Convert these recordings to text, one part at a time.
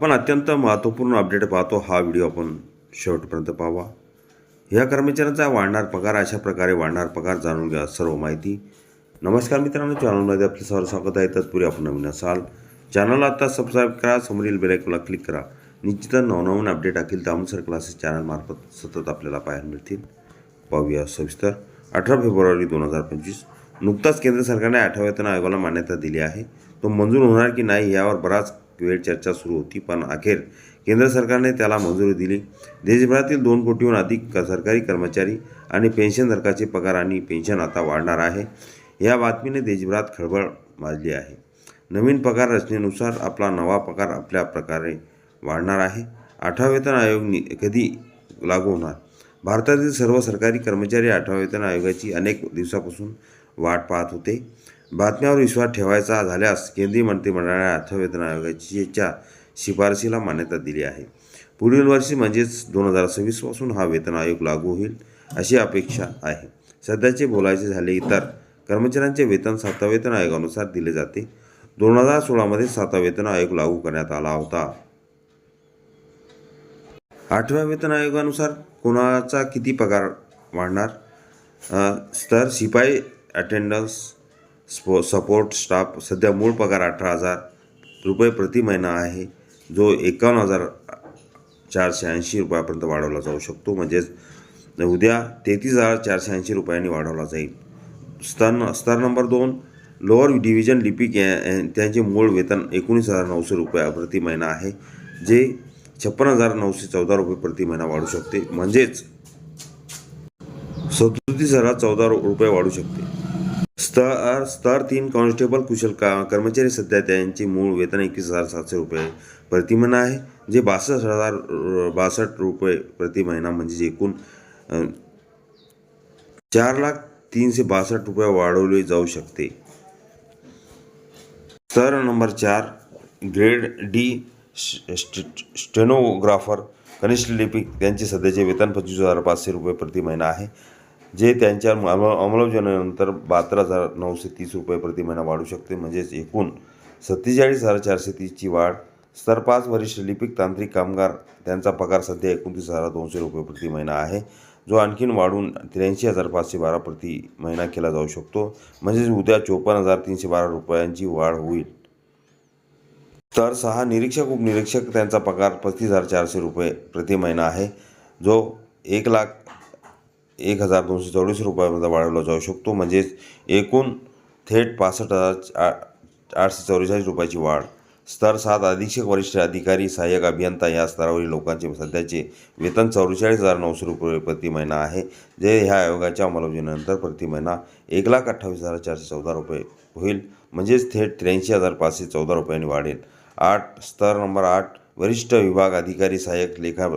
आपण अत्यंत महत्त्वपूर्ण अपडेट पाहतो हा व्हिडिओ आपण शेवटपर्यंत पाहावा. ह्या कर्मचाऱ्यांचा वाढणार पगार अशा प्रकारे वाढणार पगार जाणून घ्या सर्व माहिती. नमस्कार मित्रांनो चॅनलमध्ये आपलं सर्व स्वागत आहे. तत्पूर्वी आपण नवीन असाल चॅनलला आता सबस्क्राईब करा समोरील बेलायकॉनला क्लिक करा. निश्चितच नवनवीन अपडेट टाकील त्यानुसार क्लासेस चॅनलमार्फत सतत आपल्याला पाहायला मिळतील. पाहूया सविस्तर. अठरा फेब्रुवारी दोन हजार पंचवीस. नुकताच केंद्र सरकारने आठव्या वेतन आयोगाला मान्यता दिली आहे. तो मंजूर होणार की नाही यावर बराच वेळ चर्चा सुरू होती पण अखेर केंद्र सरकारने त्याला मंजुरी दिली. देशभरातील दोन कोटीहून अधिक सरकारी कर्मचारी आणि पेन्शनधारकाचे पगार आणि पेन्शन आता वाढणार आहे या बातमीने देशभरात खळबळ माजली आहे. नवीन पगार रचनेनुसार आपला नवा पगार आपल्या प्रकारे वाढणार आहे. आठवा वेतन आयोग कधी लागू होणार? भारतातील सर्व सरकारी कर्मचारी आठवा वेतन आयोगाची अनेक दिवसापासून वाट पाहत होते. बातम्यावर विश्वास ठेवायचा झाल्यास केंद्रीय मंत्रिमंडळाने आठव्या वेतन आयोगाच्या शिफारशीला मान्यता दिली आहे. पुढील वर्षी म्हणजेच दोन हजार सव्वीसपासून हा वेतन आयोग लागू होईल अशी अपेक्षा आहे. सध्याचे बोलायचे झाले तर कर्मचाऱ्यांचे वेतन सातव्या वेतन आयोगानुसार दिले जाते. दोन हजार सोळामध्ये सातवा वेतन आयोग लागू करण्यात आला होता. आठव्या वेतन आयोगानुसार कोणाचा किती पगार वाढणार? तर शिपाई अटेंडन्स स्पो सपोर्ट स्टाफ सध्या मूळ पगार अठरा हजार रुपये प्रति महिना आहे जो एकावन्न हजार चारशे ऐंशी रुपयापर्यंत वाढवला जाऊ शकतो. म्हणजेच उद्या तेहतीस हजार चारशे ऐंशी रुपयांनी वाढवला जाईल. स्तर स्तर नंबर दोन लोअर डिव्हिजन लिपिक या- त्यांचे मूळ वेतन एकोणीस हजार नऊशे रुपये प्रति महिना आहे जे छप्पन हजार नऊशे चौदा रुपये प्रति महिना वाढू शकते. म्हणजेच सदोतीस हजार चौदा रुपये वाढू शकते. स्तर स्तर तीन कॉन्स्टेबल कुशल का कर्मचारी सध्या त्यांचे मूळ वेतन एकवीस हजार सातशे रुपये प्रति महिना आहे जे बासष्ट हजार बासष्ट रुपये प्रति महिना म्हणजे एकूण चार लाख तीनशे बासष्ट रुपये वाढवले जाऊ शकते. स्तर नंबर चार ग्रेड डी स्टेनोग्राफर कनिष्ठ लिपिक त्यांचे सध्याचे वेतन पंचवीस हजार पाचशे रुपये प्रति महिना आहे. जे त्यांच्या अंमल अंमलबजावणीनंतर बहात्तर हजार नऊशे तीस रुपये प्रति महिना वाढू शकते. म्हणजेच एकूण सत्तेचाळीस हजार चारशे तीसची वाढ. स्तर पाच वरिष्ठ लिपिक तांत्रिक कामगार त्यांचा पगार सध्या एकोणतीस हजार दोनशे रुपये प्रति महिना आहे. जो आणखीन वाढून त्र्याऐंशी हजार पाचशे बारा प्रति महिना केला जाऊ शकतो. म्हणजेच उद्या चोपन्न हजार तीनशे बारा रुपयांची वाढ होईल. तर सहा निरीक्षक उपनिरीक्षक त्यांचा पगार पस्तीस हजार चारशे रुपये प्रति महिना आहे. जो एक लाख एक हजार दोनशे चौवीस रुपयामध्ये वाढवला जाऊ शकतो. म्हणजेच एकूण थेट पासष्ट हजार आठशे चौवेचाळीस रुपयाची वाढ. स्तर सात अधीक्षक वरिष्ठ अधिकारी सहाय्यक अभियंता या स्तरावरील लोकांचे सध्याचे वेतन चौवेचाळीस हजार नऊशे रुपये प्रति महिना आहे. जे ह्या आयोगाच्या अंमलबजावणीनंतर प्रति महिना एक लाख अठ्ठावीस हजार चारशे चौदा रुपये होईल. म्हणजेच थेट त्र्याऐंशी हजार पाचशे चौदा रुपयांनी वाढेल. आठ स्तर नंबर आठ वरिष्ठ विभाग अधिकारी सहाय्यक लेखा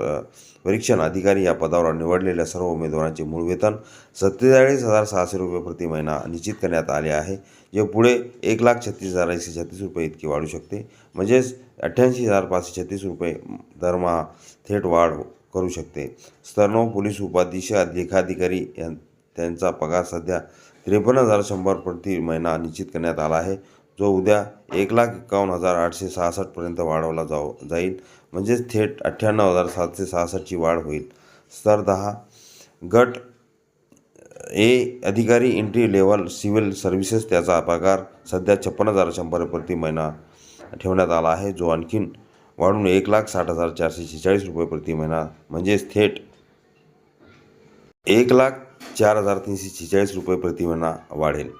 परीक्षण अधिकारी या पदावर निवडलेल्या सर्व उमेदवारांचे मूळ वेतन सत्तेचाळीस हजार सहाशे रुपये प्रति महिना निश्चित करण्यात आले आहे जे पुढे एक लाख छत्तीस हजार एकशे छत्तीस रुपये इतकी वाढू शकते. म्हणजेच अठ्ठ्याऐंशी हजार पाचशे छत्तीस रुपये दरमहा थेट वाढ करू शकते. स्तरनव पोलीस उपाधीक्षक लेखाधिकारी यां त्यांचा पगार सध्या त्रेपन्न हजार शंभर प्रति महिना निश्चित करण्यात आला आहे. जो उद्या एक लाख एकावन्न हजार आठशे सहासष्टपर्यंत वाढवला जाव जाईल. म्हणजेच थेट अठ्ठ्याण्णव हजार सातशे सहासष्टची वाढ होईल. स्तर दहा. गट ए अधिकारी एंट्री लेवल सिव्हिल सर्व्हिसेस त्याचा पगार सध्या छप्पन्न हजार शंभर प्रति महिना ठेवण्यात आला आहे. जो आणखीन वाढून एक लाख साठ हजार चारशे शेहेचाळीस रुपये प्रति महिना म्हणजेच थेट एक लाख चार हजार तीनशे शेहेचाळीस रुपये प्रति महिना वाढेल.